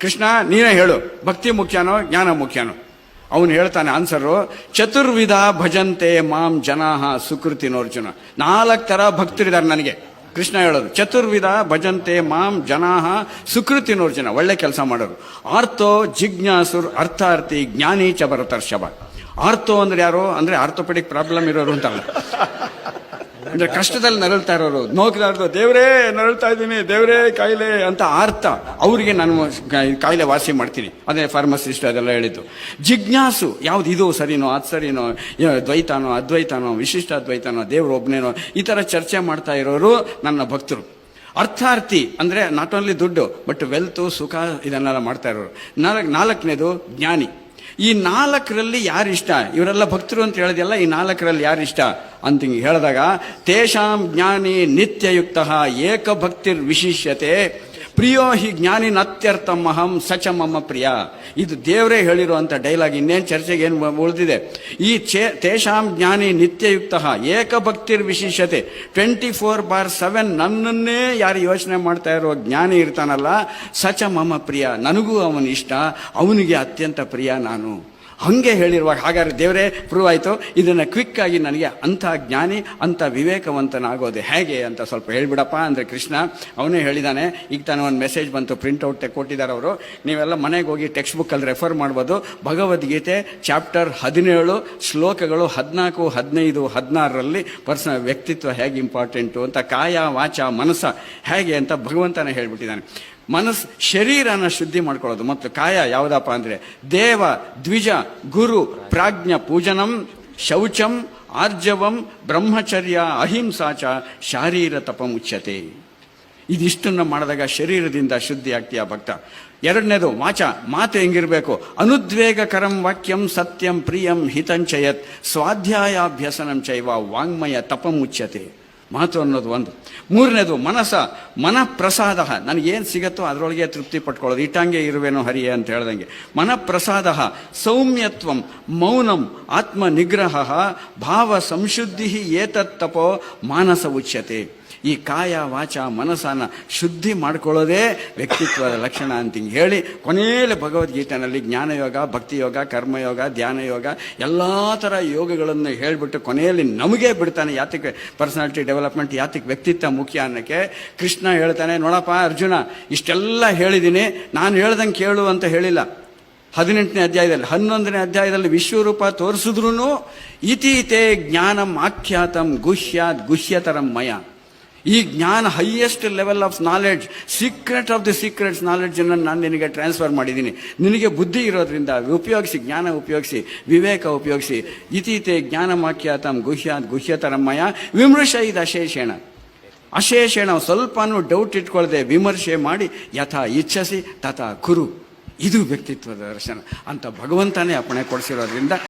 ಕೃಷ್ಣ, ನೀನೇ ಹೇಳು. ಭಕ್ತಿ ಮುಖ್ಯನೋ, ಜ್ಞಾನ ಮುಖ್ಯನೋ? ಅವನು ಹೇಳ್ತಾನೆ ಆನ್ಸರು ಚತುರ್ವಿಧ ಭಜಂತೆ ಮಾಂ ಜನಾಹ ಸುಕೃತಿನೋರ್ಜುನ. ನಾಲ್ಕು ಥರ ಭಕ್ತರಿದ್ದಾರೆ ನನಗೆ. ಕೃಷ್ಣ ಹೇಳೋದು, ಚತುರ್ವಿಧ ಭಜಂತೆ ಮಾಂ ಜನಾಹ ಸುಕೃತಿನೋರ್ಜುನ. ಒಳ್ಳೆ ಕೆಲಸ ಮಾಡೋರು. ಆರ್ತೋ ಜಿಜ್ಞಾಸುರ್ ಅರ್ಥಾರ್ಥಿ ಜ್ಞಾನೀಚ ಭರತರ್ಷಭ. ಆರ್ತೋ ಅಂದ್ರೆ ಯಾರು? ಅಂದ್ರೆ ಆರ್ಥೋಪೆಡಿಕ್ ಪ್ರಾಬ್ಲಮ್ ಇರೋರು ಅಂತಲ್ಲ. ಅಂದ್ರೆ ಕಷ್ಟದಲ್ಲಿ ನರಳ್ತಾ ಇರೋರು ನೋಕ್ಲಾರ್ದು ದೇವರೇ, ನರಳ್ತಾ ಇದ್ದೀನಿ, ದೇವರೇ, ಕಾಯಿಲೆ ಅಂತ ಅರ್ಥ. ಅವರಿಗೆ ನಾನು ಕಾಯಿಲೆ ವಾಸಿ ಮಾಡ್ತೀನಿ. ಅದೇ ಫಾರ್ಮಸಿಸ್ಟ್ ಅದೆಲ್ಲ ಹೇಳಿದ್ದು. ಜಿಜ್ಞಾಸು, ಯಾವ್ದು ಇದು ಸರಿನೋ, ಅದು ಸರಿನೋ ದ್ವೈತಾನೋ, ಅದ್ವೈತಾನೋ, ವಿಶಿಷ್ಟ ಅದ್ವೈತಾನೋ, ದೇವ್ರು ಒಬ್ಬನೇನೋ ಈ ತರ ಚರ್ಚೆ ಮಾಡ್ತಾ ಇರೋರು ನನ್ನ ಭಕ್ತರು. ಅರ್ಥಾರ್ಥಿ ಅಂದ್ರೆ ನಾಟ್ ಓನ್ಲಿ ದುಡ್ಡು ಬಟ್ ವೆಲ್ತು ಸುಖ, ಇದನ್ನೆಲ್ಲ ಮಾಡ್ತಾ ಇರೋರು. ನಾಲ್ಕು ನಾಲ್ಕನೇದು ಜ್ಞಾನಿ. ಈ ನಾಲ್ಕರಲ್ಲಿ ಯಾರು ಇಷ್ಟ? ಇವರೆಲ್ಲ ಭಕ್ತರು ಅಂತ ಹೇಳಿದೆಲ್ಲ ಈ ನಾಲ್ಕರಲ್ಲಿ ಯಾರು ಇಷ್ಟ? ಅಂತ ಹಿಂಗೆ ಹೇಳಿದಾಗ, ತೇಷಾಂ ಜ್ಞಾನಿ ನಿತ್ಯಯುಕ್ತ ಏಕಭಕ್ತಿರ್ ವಿಶಿಷ್ಯತೆ ಪ್ರಿಯೋ ಹಿ ಜ್ಞಾನಿ ನತ್ಯರ್ಥಮಹಂ ಸಚ ಮಮ್ಮ ಪ್ರಿಯ. ಇದು ದೇವರೇ ಹೇಳಿರುವಂಥ ಡೈಲಾಗ್ ಇನ್ನೇನು ಚರ್ಚೆಗೆ ಏನು ಉಳಿದಿದೆ. ಈ ಚೇ ತೇಷಾಂ ಜ್ಞಾನಿ ನಿತ್ಯಯುಕ್ತ ಏಕಭಕ್ತಿರ್ ವಿಶೇಷತೆ ಟ್ವೆಂಟಿ ಫೋರ್ ಬಾರ್ ಸೆವೆನ್ ನನ್ನನ್ನೇ ಯಾರು ಯೋಚನೆ ಮಾಡ್ತಾ ಇರೋ ಜ್ಞಾನಿ ಇರ್ತಾನಲ್ಲ, ಸಚ ಮಮ ಪ್ರಿಯ. ನನಗೂ ಅವನಿಷ್ಟ, ಅವನಿಗೆ ಅತ್ಯಂತ ಪ್ರಿಯ ನಾನು. ಹಂಗೆ ಹೇಳಿರುವಾಗ ಹಾಗಾದ್ರೆ ದೇವರೇ ಪ್ರೂವ್ ಆಯಿತು ಇದನ್ನು ಕ್ವಿಕ್ ಆಗಿ ನನಗೆ ಅಂಥ ಜ್ಞಾನಿ, ಅಂಥ ವಿವೇಕವಂತನಾಗೋದು ಹೇಗೆ ಅಂತ ಸ್ವಲ್ಪ ಹೇಳಿಬಿಡಪ್ಪ ಅಂದರೆ ಕೃಷ್ಣ, ಅವನೇ ಹೇಳಿದಾನೆ, ಈಗ ತಾನು ಒಂದು ಮೆಸೇಜ್ ಬಂತು ಪ್ರಿಂಟ್ಔಟ್ ಕೊಟ್ಟಿದ್ದಾರೆ ಅವರು. ನೀವೆಲ್ಲ ಮನೆಗೆ ಹೋಗಿ ಟೆಕ್ಸ್ಟ್ ಬುಕ್ಕಲ್ಲಿ ರೆಫರ್ ಮಾಡ್ಬೋದು. ಭಗವದ್ಗೀತೆ ಚಾಪ್ಟರ್ ಹದಿನೇಳು, ಶ್ಲೋಕಗಳು ಹದಿನಾಲ್ಕು, ಹದಿನೈದು, ಹದಿನಾರರಲ್ಲಿ ಪರ್ಸನ ವ್ಯಕ್ತಿತ್ವ ಹೇಗೆ ಇಂಪಾರ್ಟೆಂಟು ಅಂತ, ಕಾಯ, ವಾಚ, ಮನಸ್ಸ ಹೇಗೆ ಅಂತ ಭಗವಂತನೇ ಹೇಳ್ಬಿಟ್ಟಿದ್ದಾನೆ. ಮನಸ್ಸು, ಶರೀರನ ಶುದ್ಧಿ ಮಾಡ್ಕೊಳ್ಳೋದು. ಮತ್ತು ಕಾಯ ಯಾವುದಪ್ಪ ಅಂದರೆ ದೇವ, ದ್ವಿಜ, ಗುರು, ಪ್ರಾಜ್ಞ, ಪೂಜನಂ, ಶೌಚಂ, ಆರ್ಜವಂ, ಬ್ರಹ್ಮಚರ್ಯ, ಅಹಿಂಸಾಚ, ಶಾರೀರ ತಪಮುಚ್ಯತೆ. ಇದಿಷ್ಟನ್ನು ಮಾಡಿದಾಗ ಶರೀರದಿಂದ ಶುದ್ಧಿ ಆಗ್ತೀಯ ಭಕ್ತ? ಎರಡನೇದು, ವಾಚ. ಮಾತು ಹೆಂಗಿರಬೇಕು? ಅನುದ್ವೇಗಕರಂ ವಾಕ್ಯಂ ಸತ್ಯಂ ಪ್ರಿಯಂ ಹಿತಂಚಯತ್ ಸ್ವಾಧ್ಯಾಯಾಭ್ಯಸನಂ ಚೈವ ವಾಂಗ್ಮಯ ತಪಮುಚ್ಯತೆ. ಮಾತು ಅನ್ನೋದು ಒಂದು. ಮೂರನೇದು ಮನಸ್ಸ ಮನಃಪ್ರಸಾದ. ನನಗೇನು ಸಿಗತ್ತೋ ಅದರೊಳಗೆ ತೃಪ್ತಿ ಪಟ್ಕೊಳ್ಳೋದು. ಇಟ್ಟಂಗೆ ಇರುವೇನೋ ಹರಿಯೇ ಅಂತ ಹೇಳ್ದಂಗೆ. ಮನಃಪ್ರಸಾದ, ಸೌಮ್ಯತ್ವಂ, ಮೌನಂ ಆತ್ಮ ನಿಗ್ರಹ ಭಾವ ಸಂಶುದ್ಧಿ ಏತತ್ತಪೋ ಮಾನಸ ಉಚ್ಯತೆ. ಈ ಕಾಯ ವಾಚ ಮನಸ್ಸನ್ನು ಶುದ್ಧಿ ಮಾಡ್ಕೊಳ್ಳೋದೇ ವ್ಯಕ್ತಿತ್ವದ ಲಕ್ಷಣ ಅಂತ ಹಿಂಗೆ ಹೇಳಿ ಕೊನೆಯಲ್ಲಿ ಭಗವದ್ಗೀತೆಯಲ್ಲಿ ಜ್ಞಾನಯೋಗ, ಭಕ್ತಿಯೋಗ, ಕರ್ಮಯೋಗ, ಧ್ಯಾನಯೋಗ, ಎಲ್ಲ ಥರ ಯೋಗಗಳನ್ನು ಹೇಳಿಬಿಟ್ಟು ಕೊನೆಯಲ್ಲಿ ನಮಗೆ ಬಿಡ್ತಾನೆ ಯಾತಕ್ಕೆ ಪರ್ಸನಾಲಿಟಿ ಡೆವಲಪ್ಮೆಂಟ್ ಯಾತಕ್ಕೆ ವ್ಯಕ್ತಿತ್ವ ಮುಖ್ಯ ಅನ್ನೋಕ್ಕೆ ಕೃಷ್ಣ ಹೇಳ್ತಾನೆ, ನೋಡಪ್ಪ ಅರ್ಜುನ, ಇಷ್ಟೆಲ್ಲ ಹೇಳಿದ್ದೀನಿ ನಾನು ಹೇಳ್ದಂಗೆ ಕೇಳು ಅಂತ ಹೇಳಿಲ್ಲ. ಹದಿನೆಂಟನೇ ಅಧ್ಯಾಯದಲ್ಲಿ, ಹನ್ನೊಂದನೇ ಅಧ್ಯಾಯದಲ್ಲಿ ವಿಶ್ವರೂಪ ತೋರಿಸಿದ್ರು ಇತೀತೆ ಜ್ಞಾನಂ ಆಖ್ಯಾತಂ ಗುಹ್ಯಾತ್ ಗುಹ್ಯತರಂ ಮಯ. ಈ ಜ್ಞಾನ highest level of knowledge secret of the secrets ನಾಲೆಡ್ಜನ್ನು ನಾನು ನಿನಗೆ ಟ್ರಾನ್ಸ್ಫರ್ ಮಾಡಿದ್ದೀನಿ ನಿನಗೆ ಬುದ್ಧಿ ಇರೋದ್ರಿಂದ ಉಪಯೋಗಿಸಿ, ಜ್ಞಾನ ಉಪಯೋಗಿಸಿ, ವಿವೇಕ ಉಪಯೋಗಿಸಿ, ಇತೀತೆ ಜ್ಞಾನಮಾಖ್ಯಾತಂ ಗುಹ್ಯಾತ್ ಗುಹ್ಯತರಮಯ ವಿಮೃಶ ಇದು ಅಶೇಷೇಣ ಅಶೇಷೇಣ ಸ್ವಲ್ಪನೂ ಡೌಟ್ ಇಟ್ಕೊಳ್ಳದೆ ವಿಮರ್ಶೆ ಮಾಡಿ ಯಥಾ ಇಚ್ಛಸಿ ತಥಾ ಕುರು. ಇದು ವ್ಯಕ್ತಿತ್ವದ ದರ್ಶನ. ಅಂತ ಭಗವಂತನೇ ಅಪ್ಪಣೆ ಕೊಡಿಸಿರೋದ್ರಿಂದ